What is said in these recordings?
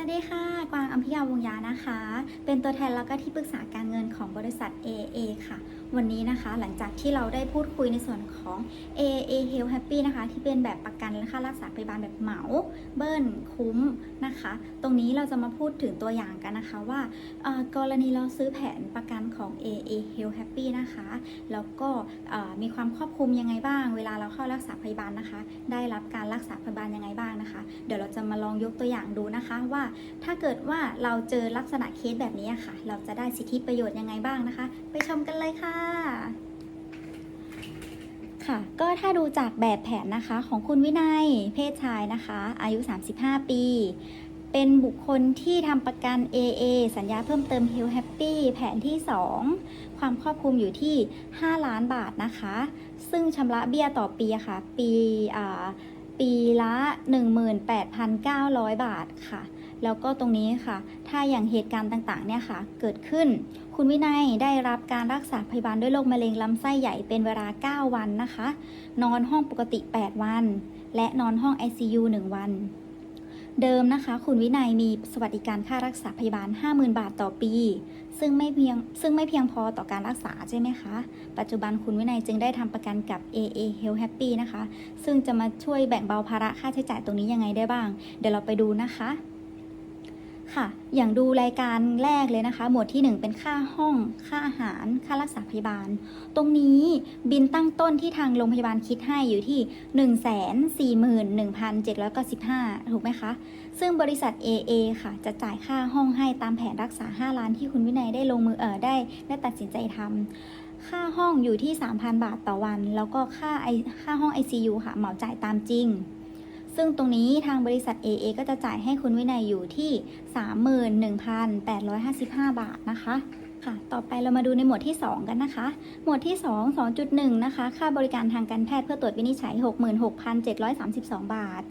วัสดีค่ะ กวางอัมพิยาวงยานะคะ เป็นตัวแทนแล้วก็ที่ปรึกษาการเงินของบริษัท AA ค่ะ วันนี้นะคะหลังจากที่เราได้พูดคุยในส่วนของ AA Health Happy นะคะ ที่เป็นแบบประกันและค่ารักษาพยาบาลแบบเหมา เบิ้ลคุ้มนะคะ ตรงนี้เราจะมาพูดถึงตัวอย่างกันนะคะว่ากรณีเราซื้อแผนประกันของ AA Health Happy นะคะแล้วก็มีความครอบคลุมยังไงบ้าง เวลาเราเข้ารักษาพยาบาลนะคะ ได้รับการรักษาพยาบาลยังไงบ้างนะคะ เดี๋ยวเราจะมาลองยกตัวอย่างดูนะคะว่าถ้าเกิดว่าเราเจอลักษณะเคสแบบนี้ค่ะ เราจะได้สิทธิประโยชน์ยังไงบ้างนะคะ ไปชมกันเลยค่ะค่ะ ก็ถ้าดูจากแบบแผนนะคะของคุณวินัยเพศชายนะคะ อายุ 35 ปี เป็นบุคคลที่ทำประกัน AA สัญญาเพิ่มเติม h e a l Happy แผนที่ 2 ความครอบคลุมอยู่ที่ 5 ล้านบาทนะคะ ซึ่งชำระเบี้ยต่อปีค่ะ ปีอ่าปีละ 18,900 บาทค่ะ แล้วก็ตรงนี้ค่ะ ถ้าอย่างเหตุการณ์ต่างๆ เนี่ยค่ะ เกิดขึ้น คุณวินัยได้รับการรักษาพยาบาลด้วยโรคมะเร็งลำไส้ใหญ่เป็นเวลา 9 วันนะคะ นอนห้องปกติ 8 วัน และนอนห้อง ICU 1 วัน เดิมนะคะ คุณวินัยมีสวัสดิการค่ารักษาพยาบาล 50,000 บาทต่อปี ซึ่งไม่เพียงซึ่งไม่เพียงพอต่อการรักษาใช่ไหมคะ ปัจจุบันคุณวินัยจึงได้ทำประกันกับ AA Health Happy นะคะ ซึ่งจะมาช่วยแบ่งเบาภาระค่าใช้จ่ายตรงนี้ยังไงได้บ้าง เดี๋ยวเราไปดูนะคะ ค่ะ อย่างดูรายการแรกเลยนะคะ หมวดที่ 1 เป็นค่าห้อง ค่าอาหาร ค่ารักษาพยาบาล ตรงนี้บินตั้งต้นที่ทางโรงพยาบาลคิดให้อยู่ที่ 141,795 ถูกไหมคะ ซึ่งบริษัท AA ค่ะ จะจ่ายค่าห้องให้ตามแผนรักษา 5 ล้านที่คุณวินัยได้ลงมือเออได้ได้ตัดสินใจทำ ค่าห้องอยู่ที่ 3,000 บาทต่อวัน แล้วก็ค่าไอค่าห้อง ICU ค่ะ เหมาจ่ายตามจริง ซึ่งตรงนี้ทางบริษัท AA ก็จะจ่ายให้คุณวินัยอยู่ที่ 31,855 บาทนะคะค่ะ ต่อไปเรามาดูในหมวดที่ 2 กันนะคะ หมวดที่ 2 2.1 นะคะ ค่าบริการทางการแพทย์เพื่อตรวจวินิจฉัย 66,732 บาท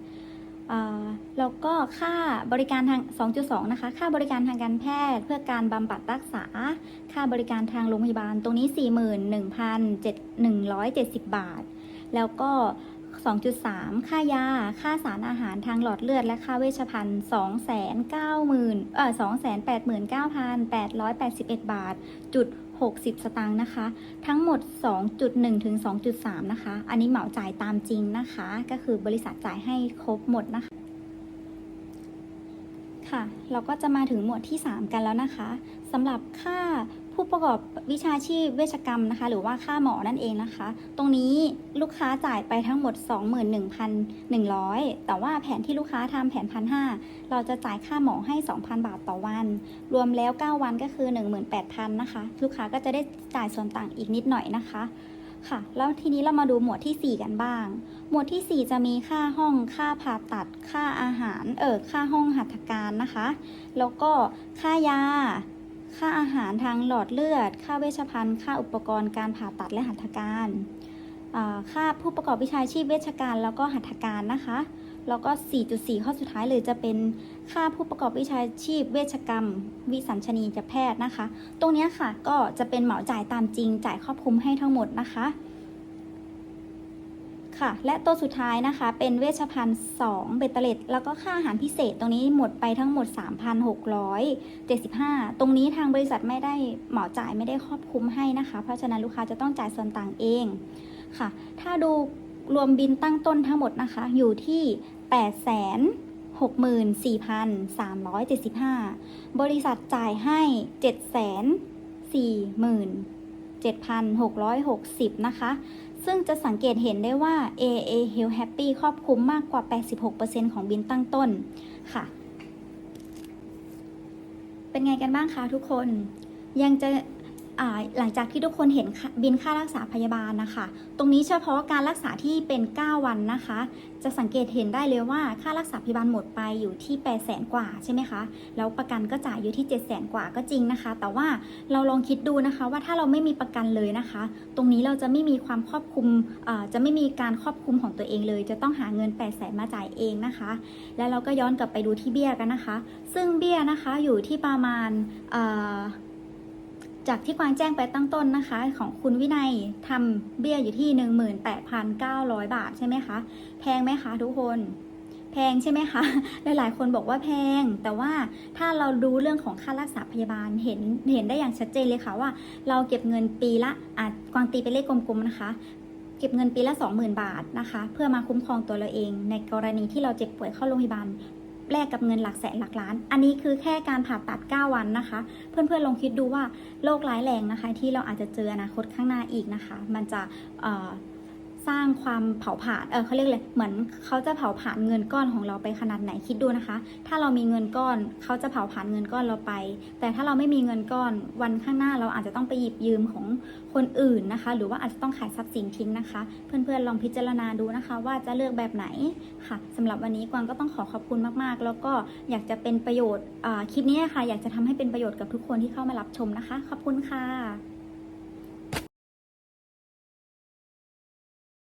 อ่าแล้วก็ค่าบริการทาง 2.2 นะคะ ค่าบริการทางการแพทย์ เพื่อการบำบัดรักษา ค่าบริการทางโรงพยาบาลตรงนี้ 41,170 บาท แล้วก็ 2.3 ค่ายา ค่าสารอาหารทางหลอดเลือดและค่าเวชภัณฑ์290,000เอ่อ289,881 บาท จุด 60 สตางค์นะคะ ทั้งหมด 2.1 ถึง 2.3 นะคะ อันนี้เหมาจ่ายตามจริงนะคะ ก็คือบริษัทจ่ายให้ครบหมดนะคะ ค่ะ เราก็จะมาถึงหมวดที่ 3 กันแล้วนะคะสำหรับค่า ผู้ประกอบวิชาชีพเวชกรรมนะคะ หรือว่าค่าหมอนั่นเองนะคะ ตรงนี้ลูกค้าจ่ายไปทั้งหมด 21,100 แต่ว่าแผนที่ลูกค้าทำแผนพันห้าเราจะจ่ายค่าหมอให้ 2,000 บาทต่อวัน รวมแล้ว 9 วันก็คือ 18,000นะคะ ลูกค้าก็จะได้จ่ายส่วนต่างอีกนิดหน่อยนะคะค่ะแล้วทีนี้เรามาดูหมวดที่ 4 กันบ้าง หมวดที่ 4 จะมีค่าห้อง ค่าผ่าตัด ค่าอาหาร เออค่าห้องหัตถการนะคะ แล้วก็ค่ายา ค่าอาหารทางหลอดเลือด ค่าเวชภัณฑ์ ค่าอุปกรณ์การผ่าตัดและหัตถการค่าผู้ประกอบวิชาชีพเวชการแล้วก็หัตถการนะคะ แล้วก็ 4.4 ข้อสุดท้ายเลยจะเป็นค่าผู้ประกอบวิชาชีพเวชกรรม วิสัญชนียแพทย์นะคะ ตรงนี้ค่ะก็จะเป็นเหมาจ่ายตามจริงจ่ายครอบคลุมให้ทั้งหมดนะคะ ค่ะ และตัวสุดท้ายนะคะ เป็นเวชภัณฑ์2เบตเตอร์เลตแล้วก็ค่าอาหารพิเศษตรงนี้หมดไปทั้งหมด 3,675 ตรงนี้ทางบริษัทไม่ได้เหมาจ่ายไม่ได้ครอบคลุมให้นะคะ เพราะฉะนั้นลูกค้าจะต้องจ่ายส่วนต่างเองค่ะ ถ้าดูรวมบินตั้งต้นทั้งหมดนะคะ อยู่ที่864,375 บริษัทจ่ายให้ 747,660 นะคะ ซึ่งจะสังเกตเห็นได้ว่า AA Heal Happy ครอบคลุมมากกว่า 86%ของบินตั้งต้นค่ะ เป็นไงกันบ้างคะทุกคน ยังจะ หลังจากที่ทุกคนเห็นบินค่ารักษาพยาบาลนะคะ ตรงนี้เฉพาะการรักษาที่เป็น 9 วันนะคะ จะสังเกตเห็นได้เลยว่าค่ารักษาพยาบาลหมดไปอยู่ที่ 8 0 0แสนกว่าใช่ไหมคะ แล้วประกันก็จ่ายอยู่ที่ 7 0 0แสนกว่าก็จริงนะคะ แต่ว่าเราลองคิดดูนะคะว่าถ้าเราไม่มีประกันเลยนะคะ ตรงนี้เราจะไม่มีความครอบคลุมจะไม่มีการครอบคลุมของตัวเองเลย จะต้องหาเงิน 8 0 0แสนมาจ่ายเองนะคะ แล้วเราก็ย้อนกลับไปดูที่เบี้ยกันนะคะ ซึ่งเบี้ยนะคะอยู่ที่ประมาณอ่า จากที่กวางแจ้งไปตั้งต้นนะคะ ของคุณวินัยทำเบี้ยอยู่ที่ 18,900 บาทใช่ไหมคะ แพงไหมคะทุกคน แพงใช่ไหมคะ หลาย ๆ คนบอกว่าแพง แต่ว่าถ้าเราดูเรื่องของค่ารักษาพยาบาลเห็นเห็นได้อย่างชัดเจนเลยค่ะว่า เราเก็บเงินปีละอะกวางตีเป็นเลขกลมๆนะคะเก็บเงินปีละ 20,000 บาทนะคะ เพื่อมาคุ้มครองตัวเราเอง ในกรณีที่เราเจ็บป่วยเข้าโรงพยาบาล แลกกับเงินหลักแสนหลักล้าน อันนี้คือแค่การผ่าตัด 9 วันนะคะ เพื่อนๆลองคิดดูว่าโรคร้ายแรงนะคะ ที่เราอาจจะเจออนาคตข้างหน้าอีกนะคะ มันจะ สร้างความเผาผลาญเออเขาเรียกเลยเหมือนเขาจะเผาผลาญเงินก้อนของเราไปขนาดไหนคิดดูนะคะ ถ้าเรามีเงินก้อนเขาจะเผาผลาญเงินก้อนเราไป แต่ถ้าเราไม่มีเงินก้อนวันข้างหน้าเราอาจจะต้องไปหยิบยืมของคนอื่นนะคะ หรือว่าอาจจะต้องขายทรัพย์สินทิ้งนะคะ เพื่อนๆลองพิจารณาดูนะคะ ว่าจะเลือกแบบไหนค่ะสำหรับวันนี้กวางก็ต้องขอขอบคุณมากๆ แล้วก็อยากจะเป็นประโยชน์คลิปนี้ค่ะ อยากจะทำให้เป็นประโยชน์กับทุกคนที่เข้ามารับชมนะคะ ขอบคุณค่ะ